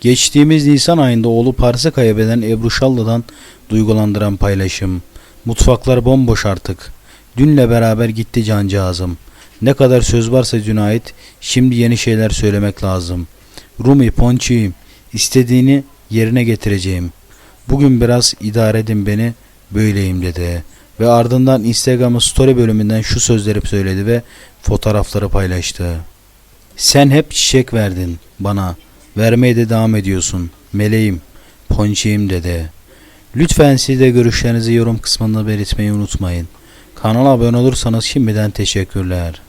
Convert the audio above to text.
Geçtiğimiz Nisan ayında oğlu Paris'e kaybeden Ebru Şallı'dan duygulandıran paylaşım. Mutfaklar bomboş artık. Dünle beraber gitti cancağızım. Ne kadar söz varsa dün ait, şimdi yeni şeyler söylemek lazım. Rumi Ponçi'yim. İstediğini yerine getireceğim. Bugün biraz idare edin beni, böyleyim dedi. Ve ardından Instagram'ın story bölümünden şu sözleri söyledi ve fotoğrafları paylaştı. Sen hep çiçek verdin bana. Vermeye de devam ediyorsun. Meleğim, ponçiyim dedi. Lütfen siz de görüşlerinizi yorum kısmında belirtmeyi unutmayın. Kanala abone olursanız şimdiden teşekkürler.